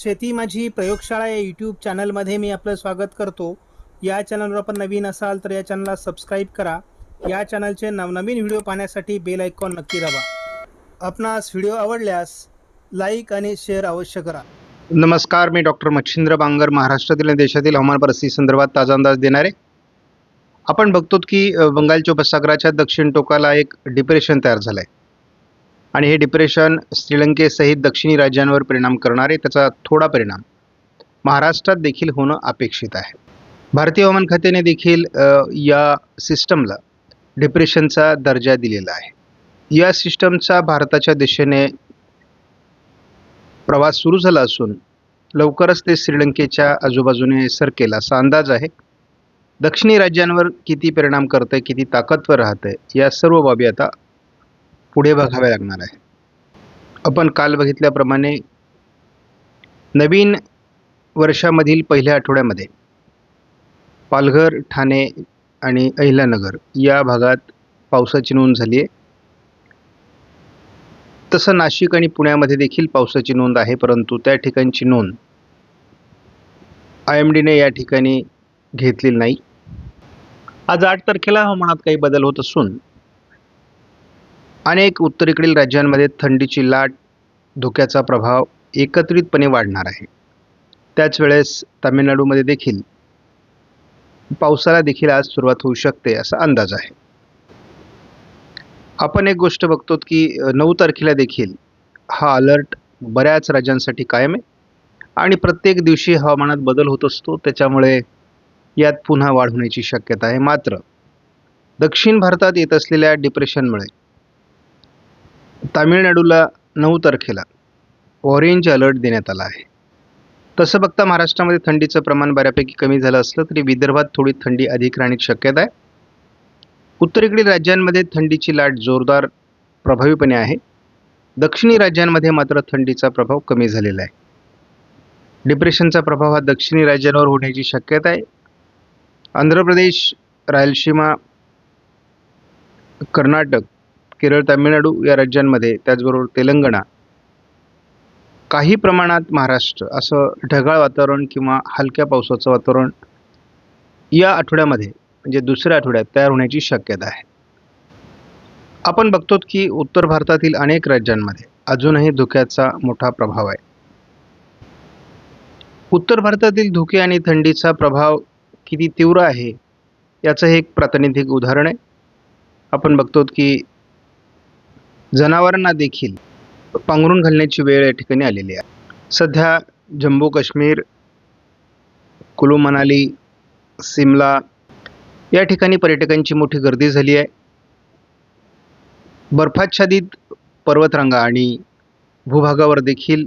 शेती माझी प्रयोगशाळा या यूट्यूब चॅनलमध्ये मी आपलं स्वागत करतो. या चॅनलवर आपण नवीन असाल तर या चॅनलला सबस्क्राईब करा. या चॅनलचे नवनवीन व्हिडिओ पाहण्यासाठी बेल आयकॉन नक्की दाबा. आपणास व्हिडिओ आवडल्यास लाईक आणि शेअर अवश्य करा. नमस्कार मी डॉक्टर मच्छिंद्र बांगर महाराष्ट्रातील आणि देशातील हवामान परिस्थिती संदर्भात ताजा अंदाज देणारे. आपण बघतो की बंगालच्या उपसागराच्या दक्षिण टोकाला एक डिप्रेशन तयार झालं आहे आणि हे डिप्रेशन श्रीलंकेसहित दक्षिणी राज्यांवर परिणाम करणारे त्याचा थोडा परिणाम महाराष्ट्रात देखील होणं अपेक्षित आहे. भारतीय हवामान खात्याने देखील या सिस्टमला डिप्रेशनचा दर्जा दिलेला आहे. या सिस्टमचा भारताच्या दिशेने प्रवास सुरू झाला असून लवकरच ते श्रीलंकेच्या आजूबाजूने सरकेल असा अंदाज आहे. दक्षिणी राज्यांवर किती परिणाम करतंय किती ताकदवर राहतंय या सर्व बाबी आता पुढे बघाव्या लागणार आहे. आपण काल बघितल्याप्रमाणे नवीन वर्षामधील पहिल्या आठवड्यामध्ये पालघर ठाणे आणि अहिल्यानगर या भागात पावसाची नोंद झाली आहे तसं नाशिक आणि पुण्यामध्ये देखील पावसाची नोंद आहे परंतु त्या ठिकाणची नोंद आय एम डीने या ठिकाणी घेतलेली नाही. आज आठ तारखेला हवामानात काही बदल होत असून अनेक उत्तरेकडील राज्यांमध्ये थंडीची लाट धोक्याचा प्रभाव एकत्रितपणे वाढणार आहे. त्याच वेळेस तामिळनाडूमध्ये देखील पावसाला देखील आज सुरुवात होऊ शकते असा अंदाज आहे. आपण एक गोष्ट बघतो की नऊ तारखेला देखील हा अलर्ट बऱ्याच राज्यांसाठी कायम आहे आणि प्रत्येक दिवशी हवामानात बदल होत असतो. त्याच्यामुळे यात पुन्हा वाढ होण्याची शक्यता आहे. मात्र दक्षिण भारतात येत असलेल्या डिप्रेशनमुळे तामिळनाडूला नऊ तारखेला ऑरेंज अलर्ट देण्यात आला आहे. तसं बघता महाराष्ट्रामध्ये थंडीचं प्रमाण बऱ्यापैकी कमी झालं असलं तरी विदर्भात थोडी थंडी अधिक राहण्याची शक्यता आहे. उत्तरेकडील राज्यांमध्ये थंडीची लाट जोरदार प्रभावीपणे आहे. दक्षिणी राज्यांमध्ये मात्र थंडीचा प्रभाव कमी झालेला आहे. डिप्रेशनचा प्रभाव हा दक्षिणी राज्यांवर होण्याची शक्यता आहे. आंध्र प्रदेश रायलसीमा कर्नाटक केरळ तामिळनाडू या राज्यांमध्ये त्याचबरोबर तेलंगणा काही प्रमाणात महाराष्ट्र असं ढगाळ वातावरण किंवा हलक्या पावसाचं वातावरण या आठवड्यामध्ये म्हणजे दुसऱ्या आठवड्यात तयार होण्याची शक्यता आहे. आपण बघतो की उत्तर भारतातील अनेक राज्यांमध्ये अजूनही धुक्याचा मोठा प्रभाव आहे. उत्तर भारतातील धुके आणि थंडीचा प्रभाव किती तीव्र आहे याचं हे एक प्रातिनिधिक उदाहरण आहे. आपण बघतो की जनावरांना देखील पांघरून घालण्याची वेळ या ठिकाणी आलेली आहे. सध्या जम्मू काश्मीर कुलू मनाली सिमला या ठिकाणी पर्यटकांची मोठी गर्दी झाली आहे. बर्फाच्छादित पर्वतरांगा आणि भूभागावर देखील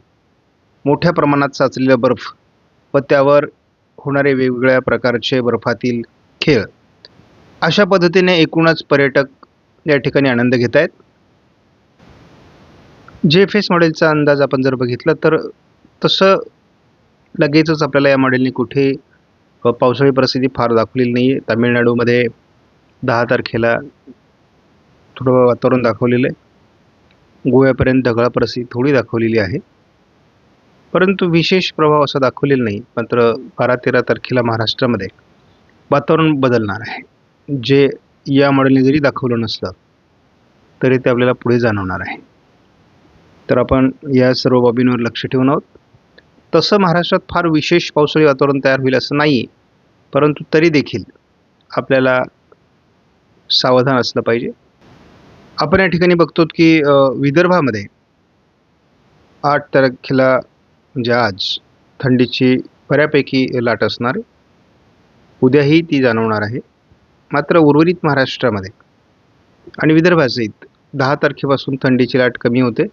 मोठ्या प्रमाणात साचलेला बर्फ व त्यावर होणारे वेगवेगळ्या प्रकारचे बर्फातील खेळ. अशा पद्धतीने एकूणच पर्यटक या ठिकाणी आनंद घेत आहेत. जे एफ एस मॉडेलचा अंदाज आपण जर बघितला तर तसं लगेचच आपल्याला या मॉडेलने कुठे पावसाळी परिस्थिती फार दाखवलेली नाही आहे तामिळनाडूमध्ये दहा तारखेला थोडं वातावरण दाखवलेलं आहे. गोव्यापर्यंत ढगाळ परिस्थिती थोडी दाखवलेली आहे. परंतु विशेष प्रभाव असा दाखवलेला नाही. मात्र बारा तेरा तारखेला महाराष्ट्रामध्ये वातावरण बदलणार आहे. जे या मॉडेलने जरी दाखवलं नसलं तरी ते आपल्याला पुढे जाणवणार आहे. तर आपण या सर्व बाबींवर लक्ष ठेवून आहोत. तसं महाराष्ट्रात फार विशेष पावसाळी वातावरण तयार होईल असं नाही आहे परंतु तरी देखील आपल्याला सावधान असलं पाहिजे. आपण या ठिकाणी बघतो की विदर्भामध्ये आठ तारखेला म्हणजे आज थंडीची बऱ्यापैकी लाट असणार उद्याही ती जाणवणार आहे. मात्र उर्वरित महाराष्ट्रामध्ये आणि विदर्भासहित दहा तारखेपासून थंडीची लाट कमी होते.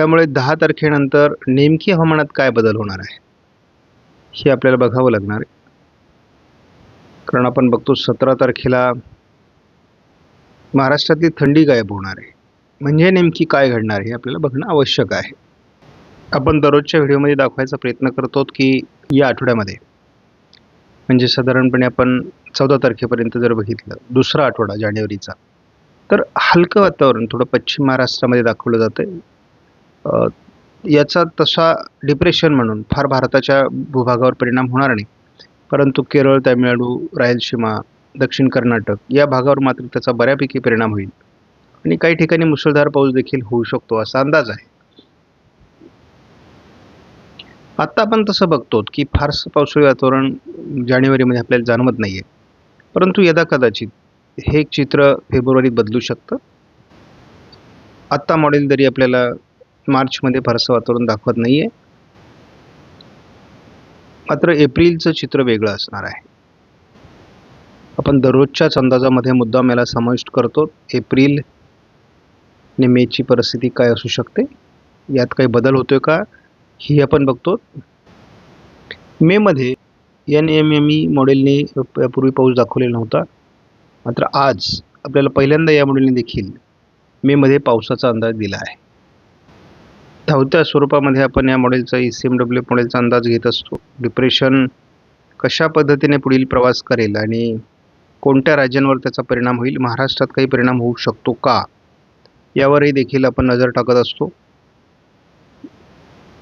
त्यामुळे दहा तारखेनंतर नेमकी हवामानात काय बदल होणार आहे हे आपल्याला बघावं लागणार आहे. कारण आपण बघतो सतरा तारखेला महाराष्ट्रातली थंडी गायब होणार आहे. म्हणजे नेमकी काय घडणार हे आपल्याला बघणं आवश्यक आहे. आपण दररोजच्या व्हिडिओमध्ये दाखवायचा प्रयत्न करतो की या आठवड्यामध्ये म्हणजे साधारणपणे आपण चौदा तारखेपर्यंत जर बघितलं दुसरा आठवडा जानेवारीचा तर हलकं वातावरण थोडं पश्चिम महाराष्ट्रामध्ये दाखवलं जातं आहे याचा तसा डिप्रेशन म्हणून फार भारताच्या भूभागावर परिणाम होणार नाही. परंतु केरळ तामिळनाडू रायलसीमा दक्षिण कर्नाटक या भागावर मात्र त्याचा बऱ्यापैकी परिणाम होईल. आणि काही ठिकाणी मुसळधार पाऊस देखील होऊ शकतो असा अंदाज आहे. आत्ता आपण तसं बघतो की फारसं पावसाळी वातावरण जानेवारीमध्ये आपल्याला जाणवत नाही आहे परंतु यदा कदाचित हे चित्र फेब्रुवारीत बदलू शकतं. आत्ता मॉडेल जरी आपल्याला मार्चमध्ये फारसं वातावरण दाखवत नाही आहे मात्र एप्रिलचं चित्र वेगळं असणार आहे. आपण दररोजच्याच अंदाजामध्ये मुद्दाम याला समाविष्ट करतो एप्रिल आणि मेची परिस्थिती काय असू शकते? यात काही बदल होतोय का? ही आपण बघतो. मेमध्ये एन एम एम ई मॉडेलने पूर्वी पाऊस दाखवलेला नव्हता. मात्र आज आपल्याला पहिल्यांदा या मॉडेलने देखील मेमध्ये पावसाचा अंदाज दिला आहे. धावत्या स्वरूपामध्ये आपण या मॉडेलचा ई सी एम डब्ल्यू मॉडेलचा अंदाज घेत असतो. डिप्रेशन कशा पद्धतीने पुढील प्रवास करेल आणि कोणत्या राज्यांवर त्याचा परिणाम होईल? महाराष्ट्रात काही परिणाम होऊ शकतो का? यावरही देखील आपण नजर टाकत असतो.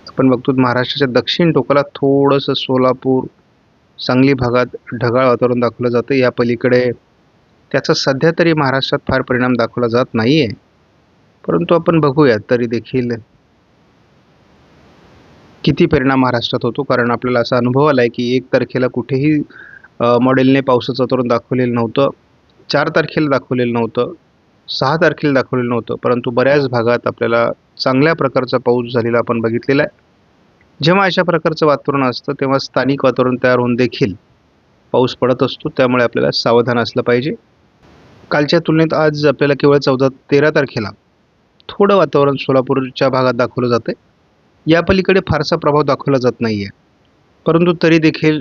आपण बघतो महाराष्ट्राच्या दक्षिण टोकाला थोडंसं सोलापूर सांगली भागात ढगाळ वातावरण दाखवलं जातं. या पलीकडे त्याचा सध्या तरी महाराष्ट्रात फार परिणाम दाखवला जात नाही आहे परंतु आपण बघूया तरी देखील किती परिणाम महाराष्ट्रात होतो? कारण आपल्याला असा अनुभव आला आहे की एक तारखेला कुठेही मॉडेलने पावसाचं तोरण दाखवलेलं नव्हतं. चार तारखेला दाखवलेलं नव्हतं. सहा तारखेला दाखवलेलं नव्हतं. परंतु बऱ्याच भागात आपल्याला चांगल्या प्रकारचा पाऊस झालेला आपण बघितलेला आहे. जेव्हा अशा प्रकारचं वातावरण असतं तेव्हा स्थानिक वातावरण तयार होऊन देखील पाऊस पडत असतो. त्यामुळे आपल्याला सावधान असलं पाहिजे. कालच्या तुलनेत आज आपल्याला केवळ चौदा तेरा तारखेला थोडं वातावरण सोलापूरच्या भागात दाखवलं जातं या पलीकडे फारसा प्रभाव दाखवला जात नाही आहे परंतु तरी देखील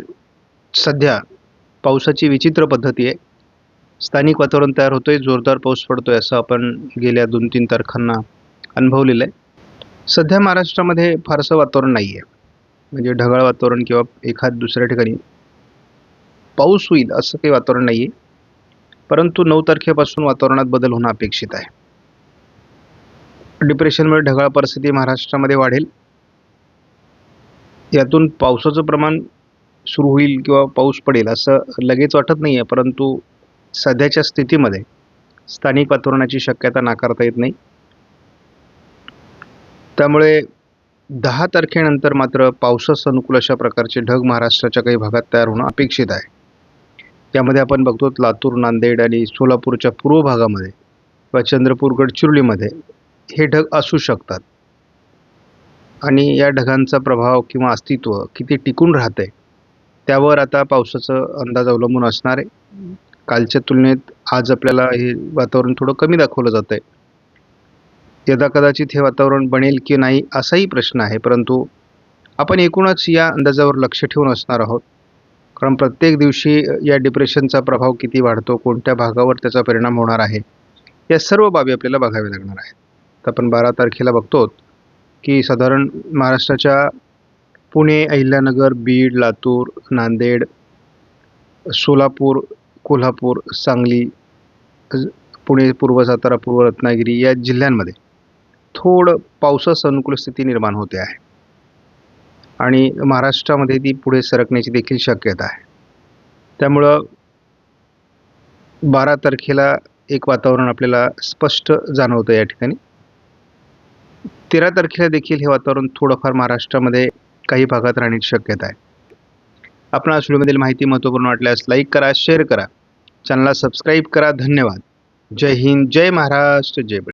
सध्या पावसाची विचित्र पद्धती आहे. स्थानिक वातावरण तयार होतोय जोरदार पाऊस पडतो आहे असं आपण गेल्या दोन तीन तारखांना अनुभवलेलं आहे. सध्या महाराष्ट्रामध्ये फारसं वातावरण नाही आहे म्हणजे ढगाळ वातावरण किंवा एखाद दुसऱ्या ठिकाणी पाऊस होईल असं काही वातावरण नाही आहे परंतु नऊ तारखेपासून वातावरणात बदल होणं अपेक्षित आहे. डिप्रेशनमुळे ढगाळ परिस्थिती महाराष्ट्रामध्ये वाढेल. यातून पावसाचं प्रमाण सुरू होईल किंवा पाऊस पडेल असं लगेच वाटत नाही आहे परंतु सध्याच्या स्थितीमध्ये स्थानिक वातावरणाची शक्यता नाकारता येत नाही. त्यामुळे दहा तारखेनंतर मात्र पावसास अनुकूल अशा प्रकारचे ढग महाराष्ट्राच्या काही भागात तयार होणं अपेक्षित आहे. यामध्ये आपण बघतो लातूर नांदेड आणि सोलापूरच्या पूर्व भागामध्ये किंवा चंद्रपूर गडचिरोलीमध्ये हे ढग असू शकतात. आणि या ढगांचा प्रभाव किंवा अस्तित्व किती टिकून राहते त्यावर आता पावसाचं अंदाज अवलंबून असणार आहे. कालच्या तुलनेत आज आपल्याला हे वातावरण थोडं कमी दाखवलं जातं आहे यदा कदाचित हे वातावरण बनेल की नाही असाही प्रश्न आहे परंतु आपण एकूणच या अंदाजावर लक्ष ठेवून असणार आहोत. कारण प्रत्येक दिवशी या डिप्रेशनचा प्रभाव किती वाढतो कोणत्या भागावर त्याचा परिणाम होणार आहे या सर्व बाबी आपल्याला बघाव्या लागणार आहेत. तर आपण बारा तारखेला बघतो की साधारण महाराष्ट्राच्या पुणे अहिल्यानगर बीड लातूर नांदेड सोलापूर कोल्हापूर सांगली पुणे पूर्व सातारा पूर्व रत्नागिरी या जिल्ह्यांमध्ये थोडं पावसास अनुकूल स्थिती निर्माण होते आहे. आणि महाराष्ट्रामध्ये ती पुढे सरकण्याची देखील शक्यता आहे. त्यामुळं बारा तारखेला एक वातावरण आपल्याला स्पष्ट जाणवतं या ठिकाणी. तेरा तारखेला देखील हे वातावरण थोडंफार महाराष्ट्रामध्ये काही भागात राहण्याची शक्यता आहे. आपण व्हिडिओमधील माहिती महत्त्वपूर्ण वाटल्यास लाईक करा शेअर करा. चॅनलला सबस्क्राईब करा. धन्यवाद. जय हिंद जय महाराष्ट्र जय